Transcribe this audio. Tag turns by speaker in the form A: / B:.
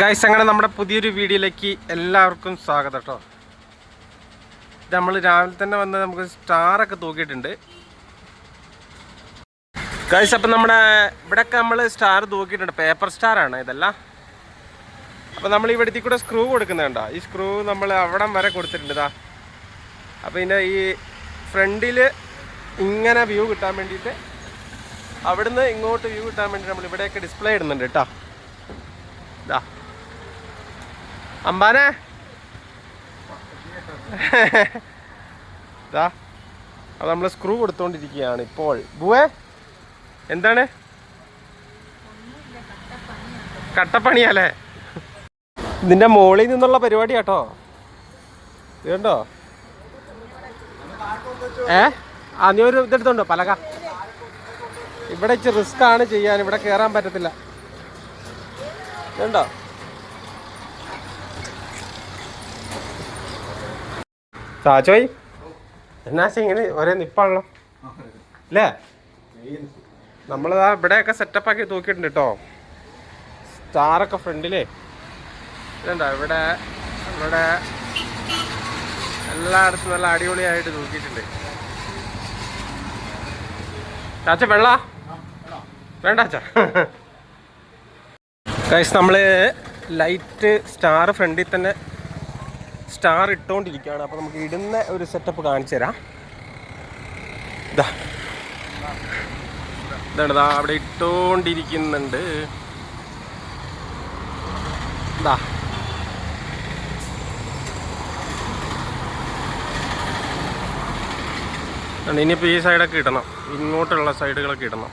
A: Guys അങ്ങനെ നമ്മുടെ പുതിയൊരു വീഡിയോയിലേക്ക് എല്ലാവർക്കും സ്വാഗതം കേട്ടോ ഇത് നമ്മൾ രാവിലെ തന്നെ വന്ന് നമുക്ക് സ്റ്റാറൊക്കെ തൂക്കിയിട്ടുണ്ട്. ഗൈസ് അപ്പം നമ്മുടെ ഇവിടെയൊക്കെ നമ്മൾ സ്റ്റാർ തൂക്കിയിട്ടുണ്ട്. പേപ്പർ സ്റ്റാർ ആണ് ഇതെല്ലാം. അപ്പം നമ്മൾ ഇവിടത്തിൽ കൂടെ സ്ക്രൂ കൊടുക്കുന്നുണ്ടോ ഈ സ്ക്രൂ നമ്മൾ അവിടം വരെ കൊടുത്തിട്ടുണ്ട് ഇതാ അപ്പോൾ ഇതിന്റെ ഈ ഫ്രണ്ടിൽ ഇങ്ങനെ വ്യൂ കിട്ടാൻ വേണ്ടിയിട്ട് അവിടുന്ന് ഇങ്ങോട്ട് വ്യൂ കിട്ടാൻ വേണ്ടി നമ്മൾ ഇവിടെയൊക്കെ ഡിസ്പ്ലേ ഇടുന്നുണ്ട് കേട്ടോ ഇതാ അമ്പാനെ. അത് നമ്മൾ സ്ക്രൂ കൊടുത്തോണ്ടിരിക്കുകയാണ് ഇപ്പോൾ. ബുവേ എന്താണ്? കട്ടപ്പണിയല്ലേ? ഇതിന്റെ മുകളിൽ നിന്നുള്ള പരിപാടി കേട്ടോ. ഇതുണ്ടോ ഏ? ആ നീ ഒരു ഇതെടുത്തുണ്ടോ പലക. ഇവിടെ ഇച്ചിരി റിസ്ക് ആണ് ചെയ്യാൻ ഇവിടെ കയറാൻ പറ്റത്തില്ല. ഇതുണ്ടോ? ചാച്ചോയ് എന്നാ ഇങ്ങനെ ഒരേ നിപ്പാണല്ലോ. അല്ലേ നമ്മളിതാ ഇവിടെയൊക്കെ സെറ്റപ്പ് ആക്കി തൂക്കിയിട്ടുണ്ട് കേട്ടോ സ്റ്റാറൊക്കെ ഫ്രണ്ടിലേ. ഇതുണ്ടോ ഇവിടെ ഇവിടെ എല്ലായിടത്തും നല്ല അടിപൊളിയായിട്ട് തൂക്കിയിട്ടുണ്ട്. ചാച്ച വെള്ള? വേണ്ട ചാ. ഗൈസ് നമ്മൾ ലൈറ്റ് സ്റ്റാർ ഫ്രണ്ടിൽ തന്നെ സ്റ്റാർ ഇട്ടുകൊണ്ടിരിക്കുകയാണ് അപ്പോൾ നമുക്ക് ഇടുന്ന ഒരു സെറ്റപ്പ് കാണിച്ചു തരാം. ഇതാ ഇതാണ് ഇതാ അവിടെ ഇട്ടുകൊണ്ടിരിക്കുന്നുണ്ട് ഇതാ ഇനിയിപ്പോൾ ഈ സൈഡൊക്കെ ഇടണം. ഇങ്ങോട്ടുള്ള സൈഡുകളൊക്കെ ഇടണം.